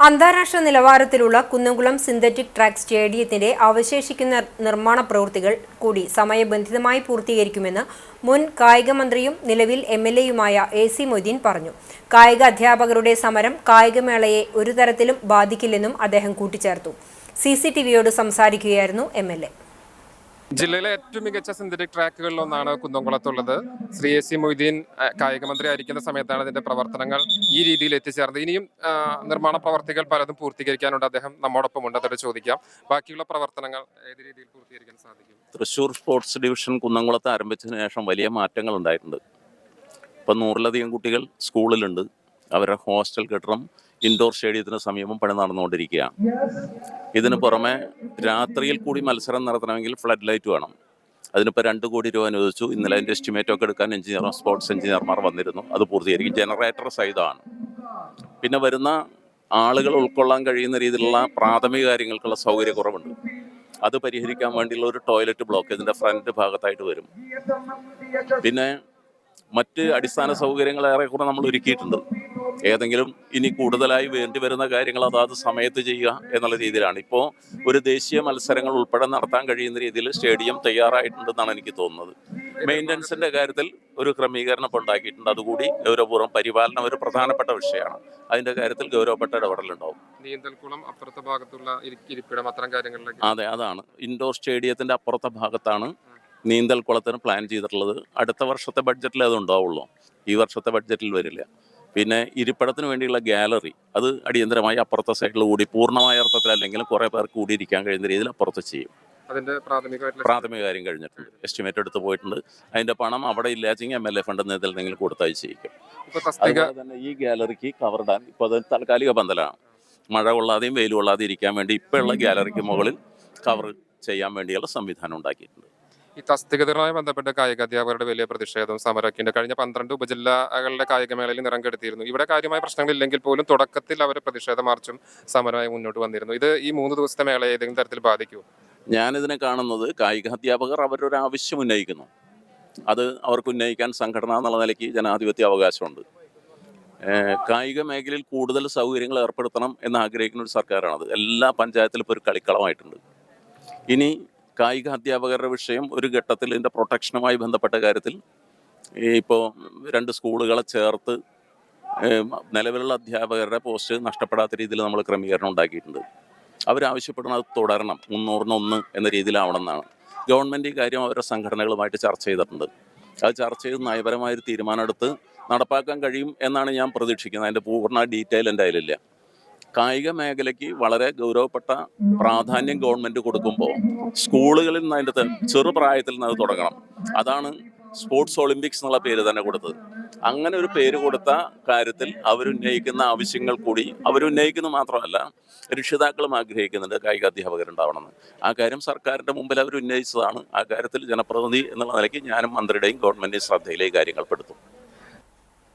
അന്താരാഷ്ട്ര നിലവാരത്തിലുള്ള Kunnamkulam synthetic track സ്റ്റേഡിയത്തിന്റെ അവശേഷിക്കുന്ന നിർമ്മാണ പ്രവൃത്തികൾ കൂടി സമയബന്ധിതമായി പൂർത്തീകരിക്കുമെന്ന് മുൻ കായിക മന്ത്രിയും നിലവിൽ എം എൽ എയുമായ എ സി മൊയ്തീൻ പറഞ്ഞു. കായിക അധ്യാപകരുടെ സമരം കായികമേളയെ ഒരു തരത്തിലും ബാധിക്കില്ലെന്നും അദ്ദേഹം കൂട്ടിച്ചേർത്തു. സി സി ടി വിയോട് സംസാരിക്കുകയായിരുന്നു എം എൽ എ. ജില്ലയിലെ ഏറ്റവും മികച്ച സിന്തറ്റിക് ട്രാക്കുകളിൽ ഒന്നാണ് കുന്നംകുളത്തുള്ളത്. ശ്രീ എ സി മൊയ്തീൻ കായികമന്ത്രി കായിക മന്ത്രി ആയിരിക്കുന്ന സമയത്താണ് ഇതിന്റെ പ്രവർത്തനങ്ങൾ ഈ രീതിയിൽ എത്തിച്ചേർന്നത്. ഇനിയും നിർമ്മാണ പ്രവർത്തികൾ പലതും പൂർത്തീകരിക്കാനുണ്ട്. അദ്ദേഹം നമ്മോടൊപ്പം ഉണ്ട് അതോടെ ചോദിക്കാം. ബാക്കിയുള്ള പ്രവർത്തനങ്ങൾ ഏത് രീതിയിൽ പൂർത്തീകരിക്കാൻ സാധിക്കും? തൃശൂർ സ്പോർട്സ് ഡിവിഷൻ കുന്നംകുളത്ത് ആരംഭിച്ചതിന് ശേഷം വലിയ മാറ്റങ്ങൾ ഉണ്ടായിട്ടുണ്ട് ഇപ്പം നൂറിലധികം കുട്ടികൾ സ്കൂളിലുണ്ട്. അവരുടെ ഹോസ്റ്റൽ കെട്ടിടം ഇൻഡോർ സ്റ്റേഡിയത്തിന് സമീപം പണി നടന്നുകൊണ്ടിരിക്കുകയാണ്. ഇതിന് പുറമെ രാത്രിയിൽ കൂടി മത്സരം നടത്തണമെങ്കിൽ ഫ്ലഡ് ലൈറ്റ് വേണം. അതിനിപ്പോൾ രണ്ട് കോടി രൂപ അനുവദിച്ചു. ഇന്നലെ അതിന്റെ എസ്റ്റിമേറ്റ് ഒക്കെ എടുക്കാൻ എഞ്ചിനീയർ സ്പോർട്സ് എഞ്ചിനീയർമാർ വന്നിരുന്നു. അത് പൂർത്തീകരിക്കും. ജനറേറ്റർ സഹിതമാണ്. പിന്നെ വരുന്ന ആളുകൾ ഉൾക്കൊള്ളാൻ കഴിയുന്ന രീതിയിലുള്ള പ്രാഥമിക കാര്യങ്ങൾക്കുള്ള സൗകര്യക്കുറവുണ്ട് അത് പരിഹരിക്കാൻ വേണ്ടിയുള്ള ഒരു ടോയ്ലറ്റ് ബ്ലോക്ക് ഇതിന്റെ ഫ്രണ്ട് ഭാഗത്തായിട്ട് വരും. പിന്നെ മറ്റ് അടിസ്ഥാന സൗകര്യങ്ങൾ ഏറെക്കുറെ നമ്മൾ ഒരുക്കിയിട്ടുണ്ട്. ഏതെങ്കിലും ഇനി കൂടുതലായി വേണ്ടി വരുന്ന കാര്യങ്ങൾ അതാത് സമയത്ത് ചെയ്യുക എന്നുള്ള രീതിയിലാണ്. ഇപ്പോൾ ഒരു ദേശീയ മത്സരങ്ങൾ ഉൾപ്പെടെ നടത്താൻ കഴിയുന്ന രീതിയിൽ സ്റ്റേഡിയം തയ്യാറായിട്ടുണ്ടെന്നാണ് എനിക്ക് തോന്നുന്നത്. മെയിന്റനൻസിന്റെ കാര്യത്തിൽ ഒരു ക്രമീകരണം ഇപ്പോൾ ഉണ്ടാക്കിയിട്ടുണ്ട്. അതുകൂടി ഗൗരവപൂർവം പരിപാലനം ഒരു പ്രധാനപ്പെട്ട വിഷയമാണ്. അതിന്റെ കാര്യത്തിൽ ഗൗരവപ്പെട്ട ഇടപെടലുണ്ടാവും. നീന്തൽക്കുളം അപ്പുറത്തെ ഭാഗത്തുള്ള ഇരി- ഇരിപ്പിടം അത്തരം കാര്യങ്ങളിലേക്ക്. അതെ അതാണ്. ഇൻഡോർ സ്റ്റേഡിയത്തിന്റെ അപ്പുറത്തെ ഭാഗത്താണ് നീന്തൽ കുളത്തിന് പ്ലാൻ ചെയ്തിട്ടുള്ളത് അടുത്ത വർഷത്തെ ബഡ്ജറ്റിൽ അത് ഉണ്ടാവുള്ളൂ ഈ വർഷത്തെ ബഡ്ജറ്റിൽ വരില്ല. പിന്നെ ഇരിപ്പിടത്തിന് വേണ്ടിയുള്ള ഗാലറി അത് അടിയന്തരമായി അപ്പുറത്തെ സൈഡിൽ കൂടി പൂർണമായ അർത്ഥത്തിൽ അല്ലെങ്കിലും കുറേ പേർക്ക് കൂടി ഇരിക്കാൻ കഴിയുന്ന രീതിയിൽ അപ്പുറത്ത് ചെയ്യും. അതിന്റെ പ്രാഥമിക കാര്യം കഴിഞ്ഞിട്ടുണ്ട്. എസ്റ്റിമേറ്റ് എടുത്ത് പോയിട്ടുണ്ട്. അതിന്റെ പണം അവിടെ ഇല്ലാച്ചെങ്കിൽ എം എൽ എ ഫണ്ട് എന്തെങ്കിലും കൊടുത്തായി ചെയ്യിക്കും. ഇപ്പൊ അതുപോലെ തന്നെ ഈ ഗാലറിക്ക് കവറിടാൻ ഇപ്പോൾ അത് താൽക്കാലിക പന്തലാണ്. മഴ കൊള്ളാതെയും വെയിൽ കൊള്ളാതെ ഇരിക്കാൻ വേണ്ടി ഇപ്പോഴുള്ള ഗാലറിക്ക് മുകളിൽ കവർ ചെയ്യാൻ വേണ്ടിയുള്ള സംവിധാനം ഉണ്ടാക്കിയിട്ടുണ്ട്. ഈ തസ്തികതകളുമായി ബന്ധപ്പെട്ട കായിക അധ്യാപകരുടെ വലിയ പ്രതിഷേധം സമരക്കിന്റെ കഴിഞ്ഞ പന്ത്രണ്ട് ഉപജില്ലകളുടെ കായികമേളയിൽ നിറം കെടുത്തിയിരുന്നു. ഇവിടെ കാര്യമായ പ്രശ്നങ്ങളില്ലെങ്കിൽ പോലും തുടക്കത്തിൽ അവർ പ്രതിഷേധ മാർച്ചും സമരമായി മുന്നോട്ട് വന്നിരുന്നു. ഇത് ഈ മൂന്ന് ദിവസത്തെ മേളയെ ഏതെങ്കിലും തരത്തിൽ ബാധിക്കുമോ ഞാനിതിനെ കാണുന്നത് കായിക അധ്യാപകർ അവരൊരു ആവശ്യം ഉന്നയിക്കുന്നു. അത് അവർക്ക് ഉന്നയിക്കാൻ സംഘടന എന്നുള്ള നിലയ്ക്ക് ജനാധിപത്യ അവകാശമുണ്ട്. കായിക മേഖലയിൽ കൂടുതൽ സൗകര്യങ്ങൾ ഏർപ്പെടുത്തണം എന്ന് ആഗ്രഹിക്കുന്ന ഒരു സർക്കാരാണത്. എല്ലാ പഞ്ചായത്തിലും ഇപ്പോൾ ഒരു കളിക്കളമായിട്ടുണ്ട്. ഇനി കായിക അധ്യാപകരുടെ വിഷയം ഒരു ഘട്ടത്തിൽ ഇതിന്റെ പ്രൊട്ടക്ഷനുമായി ബന്ധപ്പെട്ട കാര്യത്തിൽ ഇപ്പോൾ രണ്ട് സ്കൂളുകളെ ചേർത്ത് നിലവിലുള്ള അധ്യാപകരുടെ പോസ്റ്റ് നഷ്ടപ്പെടാത്ത രീതിയിൽ നമ്മൾ ക്രമീകരണം ഉണ്ടാക്കിയിട്ടുണ്ട്. അവരാവശ്യപ്പെടുന്നത് തുടരണം മുന്നൂറിന് ഒന്ന് എന്ന രീതിയിലാവണം എന്നാണ് ഗവൺമെന്റ് ഈ കാര്യം അവരുടെ സംഘടനകളുമായിട്ട് ചർച്ച ചെയ്തിട്ടുണ്ട്. അത് ചർച്ച ചെയ്ത് നയപരമായൊരു തീരുമാനമെടുത്ത് നടപ്പാക്കാൻ കഴിയും എന്നാണ് ഞാൻ പ്രതീക്ഷിക്കുന്നത്. അതിന്റെ പൂർണ ഡീറ്റെയിൽ എന്റെ കയ്യിലില്ല. കായിക മേഖലയ്ക്ക് വളരെ ഗൗരവപ്പെട്ട പ്രാധാന്യം ഗവൺമെന്റ് കൊടുക്കുമ്പോൾ സ്കൂളുകളിൽ നിന്ന് അതിന്റെ ചെറുപ്രായത്തിൽ നിന്ന് അത് തുടങ്ങണം. അതാണ് സ്പോർട്സ് ഒളിമ്പിക്സ് എന്നുള്ള പേര് തന്നെ കൊടുത്തത്. അങ്ങനെ ഒരു പേര് കൊടുത്ത കാര്യത്തിൽ അവരുന്നയിക്കുന്ന ആവശ്യങ്ങൾ കൂടി അവരുന്നയിക്കുന്ന മാത്രമല്ല രക്ഷിതാക്കളും ആഗ്രഹിക്കുന്നുണ്ട് കായിക അധ്യാപകരുണ്ടാവണമെന്ന്. ആ കാര്യം സർക്കാരിന്റെ മുമ്പിൽ അവർ ഉന്നയിച്ചതാണ്. ആ കാര്യത്തിൽ ജനപ്രതിനിധി എന്നുള്ള നിലയ്ക്ക് ഞാനും മന്ത്രിയുടെയും ഗവൺമെന്റിന്റെയും ശ്രദ്ധയിലേക്ക് കാര്യങ്ങൾ പെടുത്തും.